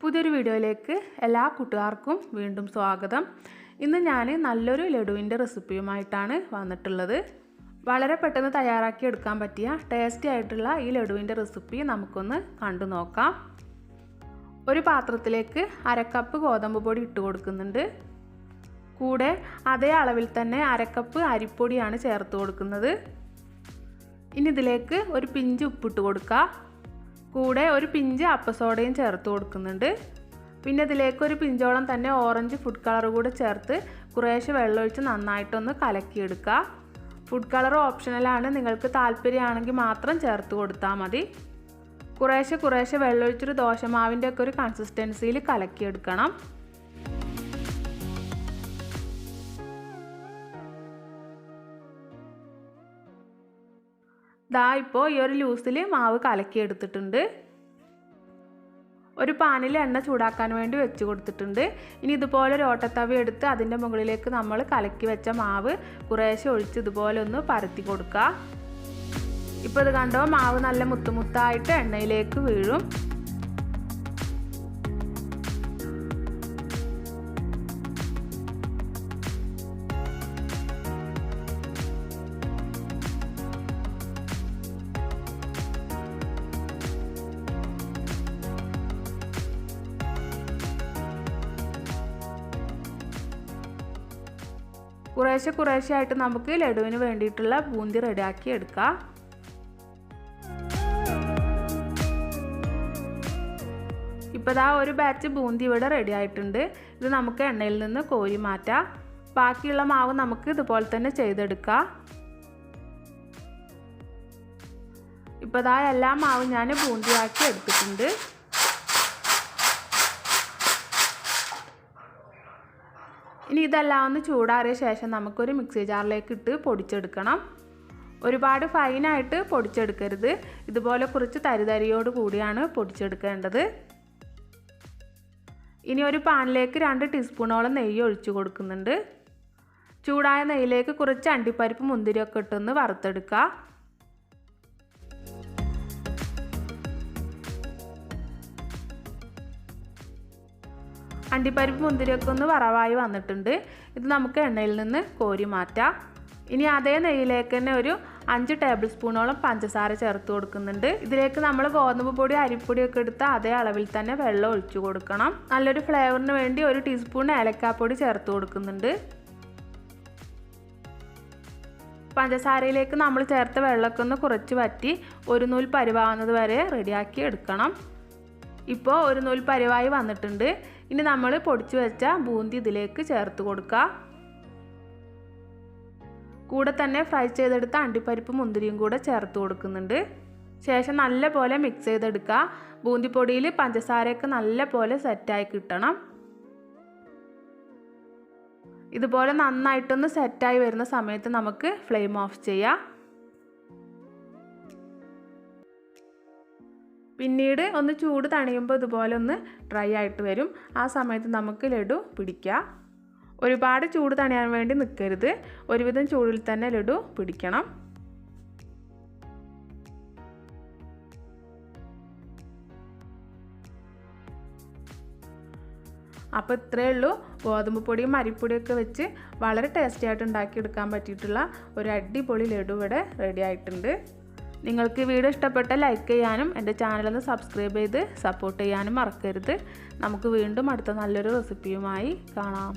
പുതിയൊരു വീഡിയോയിലേക്ക് എല്ലാ കൂട്ടുകാർക്കും വീണ്ടും സ്വാഗതം. ഇന്ന് ഞാൻ നല്ലൊരു ലഡുവിന്റെ റെസിപ്പിയുമായിട്ടാണ് വന്നിട്ടുള്ളത്. വളരെ പെട്ടെന്ന് തയ്യാറാക്കി എടുക്കാൻ പറ്റിയ ടേസ്റ്റി ആയിട്ടുള്ള ഈ ലഡുവിന്റെ റെസിപ്പി നമുക്കൊന്ന് കണ്ടു നോക്കാം. ഒരു പാത്രത്തിലേക്ക് അരക്കപ്പ് ഗോതമ്പ് പൊടി ഇട്ട് കൊടുക്കുന്നുണ്ട്. കൂടെ അതേ അളവിൽ തന്നെ അരക്കപ്പ് അരിപ്പൊടിയാണ് ചേർത്ത് കൊടുക്കുന്നത്. ഇനി ഇതിലേക്ക് ഒരു പിഞ്ച് ഉപ്പിട്ട് കൊടുക്കുക കൂടെ ഒരു പിഞ്ച് അപ്പസോഡയും ചേർത്ത് കൊടുക്കുന്നുണ്ട്. പിന്നെ ഇതിലേക്ക് ഒരു പിഞ്ചോളം തന്നെ ഓറഞ്ച് ഫുഡ് കളർ കൂടെ ചേർത്ത് കുറേശ്ശെ വെള്ളമൊഴിച്ച് നന്നായിട്ടൊന്ന് കലക്കിയെടുക്കുക. ഫുഡ് കളർ ഓപ്ഷണലാണ് നിങ്ങൾക്ക് താല്പര്യമാണെങ്കിൽ മാത്രം ചേർത്ത് കൊടുത്താൽ മതി. കുറേശ്ശെ കുറേശ്ശെ വെള്ളമൊഴിച്ചൊരു ദോശമാവിന്റെ ഒക്കെ ഒരു കൺസിസ്റ്റൻസിയിൽ കലക്കിയെടുക്കണം. ദാ ഇപ്പോൾ ഈ ഒരു ലൂസിൽ മാവ് കലക്കി എടുത്തിട്ടുണ്ട് ഒരു പാനിൽ എണ്ണ ചൂടാക്കാൻ വേണ്ടി വെച്ച് കൊടുത്തിട്ടുണ്ട്. ഇനി ഇതുപോലെ ഒരു ഓട്ടത്തവി എടുത്ത് അതിന്റെ മുകളിലേക്ക് നമ്മൾ കലക്കി വെച്ച മാവ് കുറേശ്ശെ ഒഴിച്ച് ഇതുപോലെ ഒന്ന് പരത്തി കൊടുക്കുക ഇപ്പോൾ ഇത് കണ്ടോ? മാവ് നല്ല മുത്തുമുത്തായിട്ട് എണ്ണയിലേക്ക് വീഴും. കുറേശ്ശെ കുറേശ്ശെ ആയിട്ട് നമുക്ക് ലഡുവിന് വേണ്ടിയിട്ടുള്ള ബൂന്തി റെഡിയാക്കി എടുക്കാം. ഇപ്പോൾ ഇതാ ഒരു ബാച്ച് ബൂന്തി ഇവിടെ റെഡി ആയിട്ടുണ്ട്. ഇത് നമുക്ക് എണ്ണയിൽ നിന്ന് കോരി മാറ്റാം. ബാക്കിയുള്ള മാവ് നമുക്ക് ഇതുപോലെ തന്നെ ചെയ്തെടുക്കാം. ഇപ്പോൾ ഇതാ എല്ലാ മാവും ഞാൻ ബൂന്തിയാക്കി എടുത്തിട്ടുണ്ട്. ഇനി ഇതെല്ലാം ഒന്ന് ചൂടാറിയ ശേഷം നമുക്കൊരു മിക്സി ജാറിലേക്ക് ഇട്ട് പൊടിച്ചെടുക്കണം. ഒരുപാട് ഫൈനായിട്ട് പൊടിച്ചെടുക്കരുത്. ഇതുപോലെ കുറച്ച് തരിതരിയോട് കൂടിയാണ് പൊടിച്ചെടുക്കേണ്ടത്. ഇനി ഒരു പാനിലേക്ക് രണ്ട് ടീസ്പൂണോളം നെയ്യ് ഒഴിച്ചു കൊടുക്കുന്നുണ്ട്. ചൂടായ നെയ്യിലേക്ക് കുറച്ച് അണ്ടിപ്പരിപ്പ് മുന്തിരിയൊക്കെ ഇട്ടൊന്ന് വറുത്തെടുക്കുക അണ്ടിപ്പരിപ്പ് മുന്തിരിയൊക്കെ ഒന്ന് വറവായി വന്നിട്ടുണ്ട്. ഇത് നമുക്ക് എണ്ണയിൽ നിന്ന് കോരി മാറ്റാം. ഇനി അതേ നെയ്യിലേക്ക് തന്നെ ഒരു അഞ്ച് ടേബിൾ സ്പൂണോളം പഞ്ചസാര ചേർത്ത് കൊടുക്കുന്നുണ്ട്. ഇതിലേക്ക് നമ്മൾ ഗോതമ്പ് പൊടി അരിപ്പൊടിയൊക്കെ എടുത്ത് അതേ അളവിൽ തന്നെ വെള്ളം ഒഴിച്ചു കൊടുക്കണം. നല്ലൊരു ഫ്ലേവറിന് വേണ്ടി ഒരു ടീസ്പൂൺ ഏലക്കാപ്പൊടി ചേർത്ത് കൊടുക്കുന്നുണ്ട്. പഞ്ചസാരയിലേക്ക് നമ്മൾ ചേർത്ത വെള്ളമൊക്കെ ഒന്ന് കുറച്ച് വറ്റി ഒരു നൂൽ പരിവാകുന്നത് വരെ റെഡിയാക്കി എടുക്കണം. ഇപ്പോൾ ഒരു നൂൽ പരിവായി വന്നിട്ടുണ്ട്. ഇനി നമ്മൾ പൊടിച്ചു വെച്ച ബൂന്തി ഇതിലേക്ക് ചേർത്ത് കൊടുക്കുക. കൂടെ തന്നെ ഫ്രൈ ചെയ്തെടുത്ത അണ്ടിപ്പരിപ്പ് മുന്തിരിയും കൂടെ ചേർത്ത് കൊടുക്കുന്നുണ്ട്. ശേഷം നല്ല പോലെ മിക്സ് ചെയ്തെടുക്കുക ബൂന്തിപ്പൊടിയിൽ പഞ്ചസാരയൊക്കെ നല്ല പോലെ സെറ്റായി കിട്ടണം. ഇതുപോലെ നന്നായിട്ടൊന്ന് സെറ്റായി വരുന്ന സമയത്ത് നമുക്ക് ഫ്ലെയിം ഓഫ് ചെയ്യാം. പിന്നീട് ഒന്ന് ചൂട് തണിയുമ്പോൾ ഇതുപോലെ ഒന്ന് ഡ്രൈ ആയിട്ട് വരും. ആ സമയത്ത് നമുക്ക് ലഡു പിടിക്കുക ഒരുപാട് ചൂട് തണിയാൻ വേണ്ടി നിൽക്കരുത് ഒരുവിധം ചൂടിൽ തന്നെ ലഡു പിടിക്കണം. അപ്പോൾ ഇത്രയേ ഉള്ളൂ. ഗോതമ്പ് പൊടിയും അരിപ്പൊടിയൊക്കെ വെച്ച് വളരെ ടേസ്റ്റി ആയിട്ട് ഉണ്ടാക്കിയെടുക്കാൻ പറ്റിയിട്ടുള്ള ഒരു അടിപൊളി ലഡു ഇവിടെ റെഡി ആയിട്ടുണ്ട്. നിങ്ങൾക്ക് വീഡിയോ ഇഷ്ടപ്പെട്ട ലൈക്ക് ചെയ്യാനും എന്റെ ചാനലൊന്ന് സബ്സ്ക്രൈബ് ചെയ്ത് സപ്പോർട്ട് ചെയ്യാനും മറക്കരുത്. നമുക്ക് വീണ്ടും അടുത്ത നല്ലൊരു റെസിപ്പിയുമായി കാണാം.